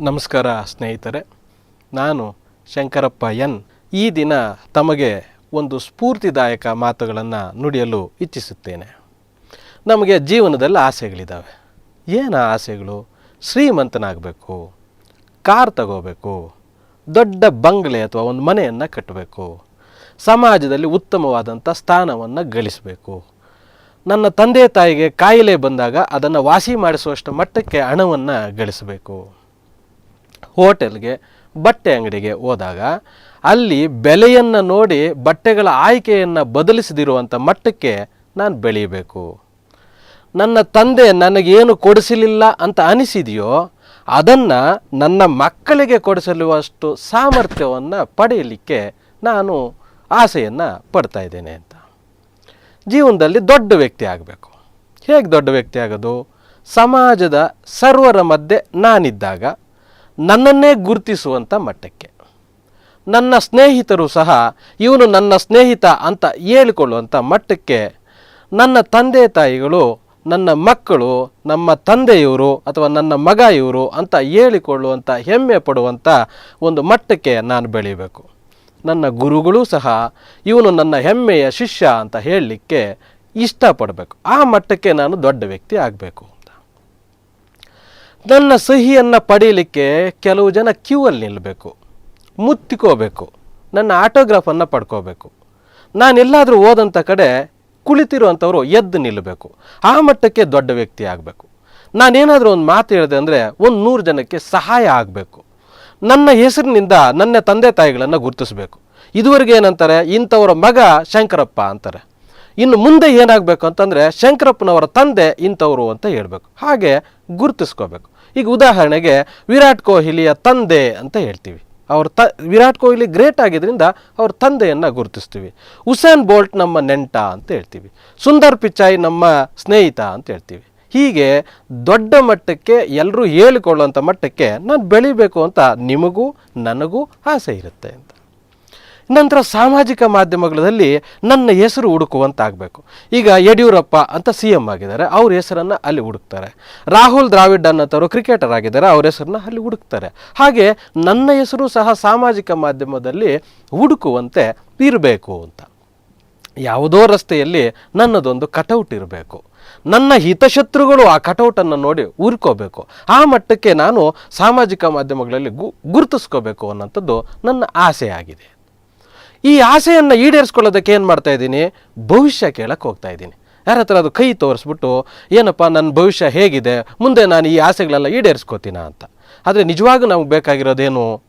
ನಮಸ್ಕಾರ ಸ್ನೇಹಿತರೆ. ನಾನು ಶಂಕರಪ್ಪ ಎನ್. ಈ ದಿನ ತಮಗೆ ಒಂದು ಸ್ಫೂರ್ತಿದಾಯಕ ಮಾತುಗಳನ್ನು ನುಡಿಯಲು ಇಚ್ಛಿಸುತ್ತೇನೆ. ನಮಗೆ ಜೀವನದಲ್ಲಿ ಆಸೆಗಳಿದ್ದಾವೆ ಏನು ಆಸೆಗಳು? ಶ್ರೀಮಂತನಾಗಬೇಕು, ಕಾರ್ ತಗೋಬೇಕು, ದೊಡ್ಡ ಬಂಗ್ಲೆ ಅಥವಾ ಒಂದು ಮನೆಯನ್ನು ಕಟ್ಟಬೇಕು ಸಮಾಜದಲ್ಲಿ ಉತ್ತಮವಾದಂಥ ಸ್ಥಾನವನ್ನು ಗಳಿಸಬೇಕು. ನನ್ನ ತಂದೆ ತಾಯಿಗೆ ಕಾಯಿಲೆ ಬಂದಾಗ ಅದನ್ನು ವಾಸಿ ಮಾಡಿಸುವಷ್ಟು ಮಟ್ಟಕ್ಕೆ ಹಣವನ್ನು ಗಳಿಸಬೇಕು. ಹೋಟೆಲ್ಗೆ ಬಟ್ಟೆ ಅಂಗಡಿಗೆ ಹೋದಾಗ ಅಲ್ಲಿ ಬೆಲೆಯನ್ನು ನೋಡಿ ಬಟ್ಟೆಗಳ ಆಯ್ಕೆಯನ್ನು ಬದಲಿಸದಿರುವಂಥ ಮಟ್ಟಕ್ಕೆ ನಾನು ಬೆಳೀಬೇಕು. ನನ್ನ ತಂದೆ ನನಗೇನು ಕೊಡಿಸಲಿಲ್ಲ ಅಂತ ಅನಿಸಿದೆಯೋ ಅದನ್ನು ನನ್ನ ಮಕ್ಕಳಿಗೆ ಕೊಡಿಸಲುವಷ್ಟು ಸಾಮರ್ಥ್ಯವನ್ನು ಪಡೆಯಲಿಕ್ಕೆ ನಾನು ಆಸೆಯನ್ನು ಪಡ್ತಾ ಇದ್ದೇನೆ ಅಂತ. ಜೀವನದಲ್ಲಿ ದೊಡ್ಡ ವ್ಯಕ್ತಿ ಆಗಬೇಕು. ಹೇಗೆ ದೊಡ್ಡ ವ್ಯಕ್ತಿ ಆಗೋದು? ಸಮಾಜದ ಸರ್ವರ ಮಧ್ಯೆ ನಾನಿದ್ದಾಗ ನನ್ನನ್ನೇ ಗುರುತಿಸುವಂಥ ಮಟ್ಟಕ್ಕೆ. ನನ್ನ ಸ್ನೇಹಿತರು ಸಹ ಇವನು ನನ್ನ ಸ್ನೇಹಿತ ಅಂತ ಹೇಳಿಕೊಳ್ಳುವಂಥ ಮಟ್ಟಕ್ಕೆ ನನ್ನ ತಂದೆ ತಾಯಿಗಳು, ನನ್ನ ಮಕ್ಕಳು, ನಮ್ಮ ತಂದೆಯವರು ಅಥವಾ ನನ್ನ ಮಗ ಇವರು ಅಂತ ಹೇಳಿಕೊಳ್ಳುವಂಥ ಹೆಮ್ಮೆ ಪಡುವಂಥ ಒಂದು ಮಟ್ಟಕ್ಕೆ ನಾನು ಬೆಳೀಬೇಕು. ನನ್ನ ಗುರುಗಳು ಸಹ ಇವನು ನನ್ನ ಹೆಮ್ಮೆಯ ಶಿಷ್ಯ ಅಂತ ಹೇಳಲಿಕ್ಕೆ ಇಷ್ಟಪಡಬೇಕು. ಆ ಮಟ್ಟಕ್ಕೆ ನಾನು ದೊಡ್ಡ ವ್ಯಕ್ತಿ ಆಗಬೇಕು. ನನ್ನ ಸಹಿಯನ್ನು ಪಡೀಲಿಕ್ಕೆ ಕೆಲವು ಜನ ಕ್ಯೂ ಅಲ್ಲಿ ನಿಲ್ಲಬೇಕು ಮುತ್ತಿಕೋಬೇಕು. ನನ್ನ ಆಟೋಗ್ರಾಫನ್ನು ಪಡ್ಕೋಬೇಕು. ನಾನೆಲ್ಲಾದರೂ ಹೋದಂಥ ಕಡೆ ಕುಳಿತಿರುವಂಥವ್ರು ಎದ್ದು ನಿಲ್ಲಬೇಕು ಆ ಮಟ್ಟಕ್ಕೆ ದೊಡ್ಡ ವ್ಯಕ್ತಿ ಆಗಬೇಕು. ನಾನೇನಾದರೂ ಒಂದು ಮಾತು ಹೇಳಿದೆ ಅಂದರೆ ಒಂದು ನೂರು ಜನಕ್ಕೆ ಸಹಾಯ ಆಗಬೇಕು. ನನ್ನ ಹೆಸರಿನಿಂದ ನನ್ನ ತಂದೆ ತಾಯಿಗಳನ್ನು ಗುರುತಿಸಬೇಕು. ಇದುವರೆಗೆ ಏನಂತಾರೆ? ಇಂಥವರ ಮಗ ಶಂಕರಪ್ಪ ಅಂತಾರೆ. ಇನ್ನು ಮುಂದೆ ಏನಾಗಬೇಕು ಅಂತಂದರೆ ಶಂಕರಪ್ಪನವರ ತಂದೆ ಇಂಥವರು ಅಂತ ಹೇಳಬೇಕು. ಹಾಗೆ ಗುರುತಿಸ್ಕೋಬೇಕು. ಈಗ ಉದಾಹರಣೆಗೆ ವಿರಾಟ್ ಕೊಹ್ಲಿಯ ತಂದೆ ಅಂತ ಹೇಳ್ತೀವಿ. ಅವ್ರ ತ, ವಿರಾಟ್ ಕೊಹ್ಲಿ ಗ್ರೇಟ್ ಆಗಿದ್ದರಿಂದ ಅವ್ರ ತಂದೆಯನ್ನು ಗುರುತಿಸ್ತೀವಿ. ಉಸೇನ್ ಬೋಲ್ಟ್ ನಮ್ಮ ನೆಂಟ ಅಂತ ಹೇಳ್ತೀವಿ. ಸುಂದರ್ ಪಿಚಾಯ್ ನಮ್ಮ ಸ್ನೇಹಿತ ಅಂತ ಹೇಳ್ತೀವಿ. ಹೀಗೆ ದೊಡ್ಡ ಮಟ್ಟಕ್ಕೆ ಎಲ್ಲರೂ ಹೇಳಿಕೊಳ್ಳುವಂಥ ಮಟ್ಟಕ್ಕೆ ನಾನು ಬೆಳಿಬೇಕು ಅಂತ ನಿಮಗೂ, ನನಗೂ ಆಸೆ ಇರುತ್ತೆ ಅಂತ. ನಂತರ ಸಾಮಾಜಿಕ ಮಾಧ್ಯಮಗಳಲ್ಲಿ ನನ್ನ ಹೆಸರು ಹುಡುಕುವಂತಾಗಬೇಕು. ಈಗ ಯಡಿಯೂರಪ್ಪ ಅಂತ ಸಿ ಎಂ ಆಗಿದ್ದಾರೆ, ಅವ್ರ ಹೆಸರನ್ನು ಅಲ್ಲಿ ಹುಡುಕ್ತಾರೆ. ರಾಹುಲ್ ದ್ರಾವಿಡ್ ಅನ್ನೋಂಥವ್ರು ಕ್ರಿಕೆಟರ್ ಆಗಿದ್ದಾರೆ, ಅವ್ರ ಹೆಸರನ್ನ ಅಲ್ಲಿ ಹುಡುಕ್ತಾರೆ. ಹಾಗೆ ನನ್ನ ಹೆಸರು ಸಹ ಸಾಮಾಜಿಕ ಮಾಧ್ಯಮದಲ್ಲಿ ಹುಡುಕುವಂತೆ ಇರಬೇಕು ಅಂತ. ಯಾವುದೋ ರಸ್ತೆಯಲ್ಲಿ ನನ್ನದೊಂದು ಕಟೌಟ್ ಇರಬೇಕು. ನನ್ನ ಹಿತಶತ್ರುಗಳು ಆ ಕಟೌಟನ್ನು ನೋಡಿ ಉರ್ಕೋಬೇಕು ಆ ಮಟ್ಟಕ್ಕೆ ನಾನು ಸಾಮಾಜಿಕ ಮಾಧ್ಯಮಗಳಲ್ಲಿ ಗು, ಗುರುತಿಸ್ಕೋಬೇಕು ಅನ್ನೋಂಥದ್ದು ನನ್ನ ಆಸೆ ಆಗಿದೆ. ಈ ಆಸೆಯನ್ನು ಈಡೇರಿಸ್ಕೊಳ್ಳೋದಕ್ಕೆ ಏನು ಮಾಡ್ತಾ ಇದ್ದೀನಿ? ಭವಿಷ್ಯ ಕೇಳಕ್ಕೆ ಹೋಗ್ತಾ ಇದ್ದೀನಿ. ಯಾರ ಹತ್ರ ಅದು ಕೈ ತೋರಿಸ್ಬಿಟ್ಟು, ಏನಪ್ಪ ನನ್ನ ಭವಿಷ್ಯ ಹೇಗಿದೆ? ಮುಂದೆ ನಾನು ಈ ಆಸೆಗಳೆಲ್ಲ ಈಡೇರಿಸ್ಕೋತೀನ? ಅಂತ. ಆದರೆ ನಿಜವಾಗೂ ನಮ್ಗೆ ಬೇಕಾಗಿರೋದೇನು?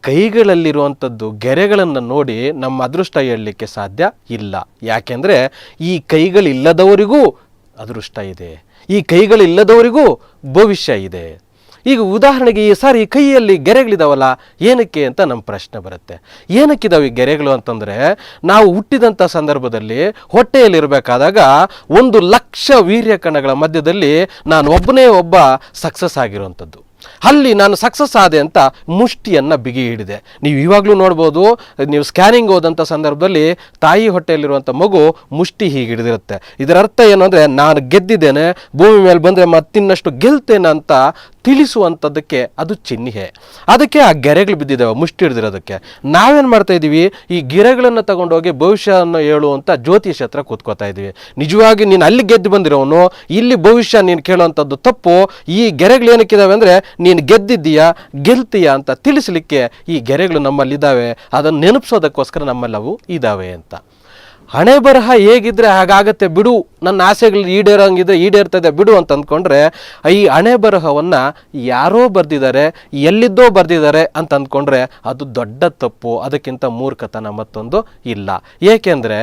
ಕೈಗಳಲ್ಲಿರುವಂಥದ್ದು ಗೆರೆಗಳನ್ನು ನೋಡಿ ನಮ್ಮ ಅದೃಷ್ಟ ಹೇಳಲಿಕ್ಕೆ ಸಾಧ್ಯ ಇಲ್ಲ. ಯಾಕೆಂದರೆ ಈ ಕೈಗಳಿಲ್ಲದವರಿಗೂ ಅದೃಷ್ಟ ಇದೆ. ಈ ಕೈಗಳಿಲ್ಲದವರಿಗೂ ಭವಿಷ್ಯ ಇದೆ. ಈಗ ಉದಾಹರಣೆಗೆ ಈ ಸಾರಿ ಕೈಯಲ್ಲಿ ಗೆರೆಗಳಿದಾವಲ್ಲ, ಏನಕ್ಕೆ ಅಂತ ನಮ್ಮ ಪ್ರಶ್ನೆ ಬರುತ್ತೆ. ಏನಕ್ಕಿದಾವೆ ಈ ಗೆರೆಗಳು ಅಂತಂದರೆ, ನಾವು ಹುಟ್ಟಿದಂಥ ಸಂದರ್ಭದಲ್ಲಿ ಹೊಟ್ಟೆಯಲ್ಲಿರಬೇಕಾದಾಗ ಒಂದು ಲಕ್ಷ ವೀರ್ಯ ಕಣಗಳ ಮಧ್ಯದಲ್ಲಿ ನಾನು ಒಬ್ಬನೇ ಒಬ್ಬ ಸಕ್ಸಸ್ ಆಗಿರುವಂಥದ್ದು. ಅಲ್ಲಿ ನಾನು ಸಕ್ಸಸ್ ಆದೆ ಅಂತ ಮುಷ್ಟಿಯನ್ನು ಬಿಗಿ ಹಿಡಿದೆ. ನೀವು ಇವಾಗಲೂ ನೋಡ್ಬೋದು, ನೀವು ಸ್ಕ್ಯಾನಿಂಗ್ ಹೋದಂಥ ಸಂದರ್ಭದಲ್ಲಿ ತಾಯಿ ಹೊಟ್ಟೆಯಲ್ಲಿರುವಂಥ ಮಗು ಮುಷ್ಟಿ ಹೀಗೆ ಹಿಡಿದಿರುತ್ತೆ. ಇದರ ಅರ್ಥ ಏನು ಅಂದರೆ, ನಾನು ಗೆದ್ದಿದ್ದೇನೆ, ಭೂಮಿ ಮೇಲೆ ಬಂದರೆ ಮತ್ತಿನ್ನಷ್ಟು ಗೆಲ್ತೇನೆ ಅಂತ ತಿಳಿಸುವಂಥದ್ದಕ್ಕೆ ಅದು ಚಿಹ್ನೆ ಅದಕ್ಕೆ ಆ ಗೆರೆಗಳು ಬಿದ್ದಿದ್ದಾವೆ, ಮುಷ್ಟಿ ಹಿಡಿದಿರೋದಕ್ಕೆ. ನಾವೇನು ಮಾಡ್ತಾ ಇದ್ದೀವಿ, ಈ ಗೆರೆಗಳನ್ನು ತಗೊಂಡೋಗಿ ಭವಿಷ್ಯವನ್ನು ಹೇಳುವಂಥ ಜ್ಯೋತಿಷ ಹತ್ರ ಕೂತ್ಕೋತಾ ಇದ್ದೀವಿ. ನಿಜವಾಗಿ ನೀನು ಅಲ್ಲಿ ಗೆದ್ದು ಬಂದಿರೋನು ಇಲ್ಲಿ ಭವಿಷ್ಯ ನೀನು ಕೇಳುವಂಥದ್ದು ತಪ್ಪು, ಈ ಗೆರೆಗಳು ಏನಕ್ಕಿದ್ದಾವೆ ಅಂದರೆ ನೀನು ಗೆದ್ದಿದ್ದೀಯಾ ಗೆಲ್ತೀಯಾ ಅಂತ ತಿಳಿಸ್ಲಿಕ್ಕೆ ಈ ಗೆರೆಗಳು ನಮ್ಮಲ್ಲಿದ್ದಾವೆ. ಅದನ್ನು ನೆನಪಿಸೋದಕ್ಕೋಸ್ಕರ ನಮ್ಮಲ್ಲವು ಇದ್ದಾವೆ ಅಂತ. ಹಣೆ ಬರಹ ಹೇಗಿದ್ರೆ ಹಾಗಾಗತ್ತೆ ಬಿಡು, ನನ್ನ ಆಸೆಗಳು ಈಡೇರೋಂಗಿದ್ರೆ ಈಡೇರ್ತದೆ ಬಿಡು ಅಂತ ಅಂದ್ಕೊಂಡ್ರೆ, ಈ ಹಣೆ ಬರಹವನ್ನು ಯಾರೋ ಬರೆದಿದ್ದಾರೆ, ಎಲ್ಲಿದ್ದೋ ಬರ್ದಿದ್ದಾರೆ ಅಂತ ಅಂದ್ಕೊಂಡ್ರೆ ಅದು ದೊಡ್ಡ ತಪ್ಪು, ಅದಕ್ಕಿಂತ ಮೂರ್ಖತನ ಮತ್ತೊಂದು ಇಲ್ಲ. ಏಕೆಂದರೆ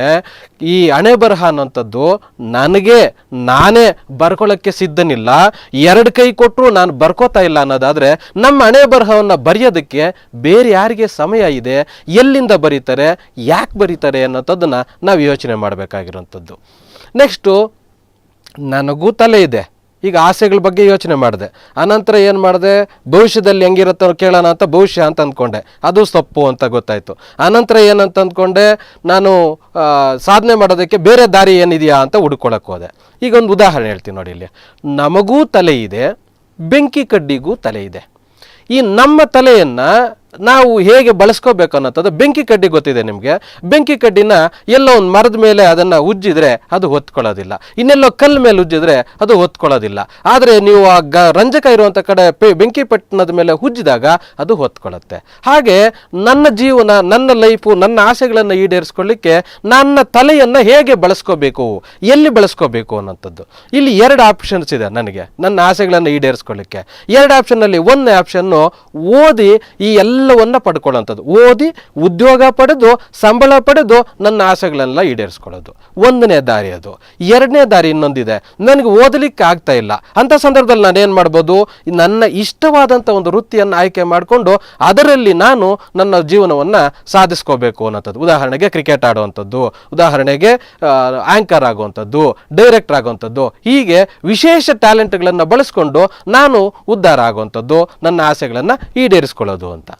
ಈ ಹಣೆ ಬರಹ ಅನ್ನೋಂಥದ್ದು ನನಗೆ, ನಾನೇ ಬರ್ಕೊಳ್ಳೋಕ್ಕೆ ಸಿದ್ಧನಿಲ್ಲ, ಎರಡು ಕೈ ಕೊಟ್ಟರು ನಾನು ಬರ್ಕೋತಾ ಇಲ್ಲ ಅನ್ನೋದಾದರೆ, ನಮ್ಮ ಹಣೆ ಬರಹವನ್ನು ಬರೆಯೋದಕ್ಕೆ ಬೇರೆ ಯಾರಿಗೆ ಸಮಯ ಇದೆ, ಎಲ್ಲಿಂದ ಬರೀತಾರೆ, ಯಾಕೆ ಬರೀತಾರೆ ಅನ್ನೋಂಥದ್ದನ್ನು ನಾವು ಯೋಚನೆ ಮಾಡಬೇಕಾಗಿರೋಂಥದ್ದು ನೆಕ್ಸ್ಟು ನನಗೂ ತಲೆ ಇದೆ. ಈಗ ಆಸೆಗಳ ಬಗ್ಗೆ ಯೋಚನೆ ಮಾಡಿದೆ. ಆನಂತರ ಏನು ಮಾಡಿದೆ? ಭವಿಷ್ಯದಲ್ಲಿ ಹೆಂಗಿರುತ್ತೋ ಕೇಳೋಣ ಅಂತ ಭವಿಷ್ಯ ಅಂತ ಅಂದ್ಕೊಂಡೆ. ಅದು ತಪ್ಪು ಅಂತ ಗೊತ್ತಾಯಿತು. ಆನಂತರ ಏನಂತ ಅಂದ್ಕೊಂಡೆ? ನಾನು ಸಾಧನೆ ಮಾಡೋದಕ್ಕೆ ಬೇರೆ ದಾರಿ ಏನಿದೆಯಾ ಅಂತ ಹುಡ್ಕೊಳಕ್ಕೆ ಹೋದೆ. ಈಗ ಒಂದು ಉದಾಹರಣೆ ಹೇಳ್ತೀನಿ ನೋಡಿ ಇಲ್ಲಿ. ನಮಗೂ ತಲೆ ಇದೆ, ಬೆಂಕಿ ಕಡ್ಡಿಗೂ ತಲೆ ಇದೆ. ಈ ನಮ್ಮ ತಲೆಯನ್ನ ನಾವು ಹೇಗೆ ಬಳಸ್ಕೋಬೇಕು ಅನ್ನೋಂಥದ್ದು ಬೆಂಕಿ ಕಡ್ಡಿ ಗೊತ್ತಿದೆ ನಿಮಗೆ. ಬೆಂಕಿ ಕಡ್ಡಿನ ಎಲ್ಲೋ ಒಂದು ಮರದ ಮೇಲೆ ಅದನ್ನು ಉಜ್ಜಿದ್ರೆ ಅದು ಹೊತ್ಕೊಳ್ಳೋದಿಲ್ಲ. ಇನ್ನೆಲ್ಲೋ ಕಲ್ಲು ಮೇಲೆ ಉಜ್ಜಿದ್ರೆ ಅದು ಹೊತ್ಕೊಳ್ಳೋದಿಲ್ಲ. ಆದರೆ ನೀವು ಆ ಗ ರಂಜಕ ಇರುವಂಥ ಕಡೆ ಪೆ ಬೆಂಕಿ ಪಟ್ಟಣದ ಮೇಲೆ ಉಜ್ಜಿದಾಗ ಅದು ಹೊತ್ಕೊಳ್ಳುತ್ತೆ. ಹಾಗೆ ನನ್ನ ಜೀವನ, ನನ್ನ ಲೈಫು, ನನ್ನ ಆಸೆಗಳನ್ನು ಈಡೇರಿಸ್ಕೊಳ್ಳಿಕ್ಕೆ ನನ್ನ ತಲೆಯನ್ನು ಹೇಗೆ ಬಳಸ್ಕೋಬೇಕು? ಎಲ್ಲಿ ಬಳಸ್ಕೋಬೇಕು ಅನ್ನೋಂಥದ್ದು. ಇಲ್ಲಿ ಎರಡು ಆಪ್ಷನ್ಸ್ ಇದೆ ನನಗೆ, ನನ್ನ ಆಸೆಗಳನ್ನು ಈಡೇರಿಸ್ಕೊಳ್ಳಿಕ್ಕೆ. ಎರಡು ಆಪ್ಷನ್ನಲ್ಲಿ ಒಂದನೇ ಆಪ್ಷನ್ನು ಓದಿ ಈ ಎಲ್ಲವನ್ನ ಪಡ್ಕೊಳ್ಳೋಂಥದ್ದು. ಓದಿ ಉದ್ಯೋಗ ಪಡೆದು, ಸಂಬಳ ಪಡೆದು ನನ್ನ ಆಸೆಗಳೆಲ್ಲ ಈಡೇರಿಸ್ಕೊಳ್ಳೋದು. ಒಂದನೇ ದಾರಿ ಅದು. ಎರಡನೇ ದಾರಿ ಇನ್ನೊಂದಿದೆ. ನನಗೆ ಓದಲಿಕ್ಕೆ ಆಗ್ತಾ ಇಲ್ಲ. ಅಂಥ ಸಂದರ್ಭದಲ್ಲಿ ನಾನು ಏನು ಮಾಡ್ಬೋದು? ನನ್ನ ಇಷ್ಟವಾದಂಥ ಒಂದು ವೃತ್ತಿಯನ್ನು ಆಯ್ಕೆ ಮಾಡಿಕೊಂಡು ಅದರಲ್ಲಿ ನಾನು ನನ್ನ ಜೀವನವನ್ನು ಸಾಧಿಸ್ಕೋಬೇಕು ಅನ್ನೋಂಥದ್ದು. ಉದಾಹರಣೆಗೆ ಕ್ರಿಕೆಟ್ ಆಡುವಂಥದ್ದು, ಉದಾಹರಣೆಗೆ ಆ್ಯಂಕರ್ ಆಗುವಂಥದ್ದು ಡೈರೆಕ್ಟರ್ ಆಗುವಂಥದ್ದು. ಹೀಗೆ ವಿಶೇಷ ಟ್ಯಾಲೆಂಟ್ಗಳನ್ನು ಬಳಸ್ಕೊಂಡು ನಾನು ಉದ್ಧಾರ ಆಗುವಂಥದ್ದು, ನನ್ನ ಆಸೆಗಳನ್ನು ಈಡೇರಿಸ್ಕೊಳ್ಳೋದು ಅಂತ.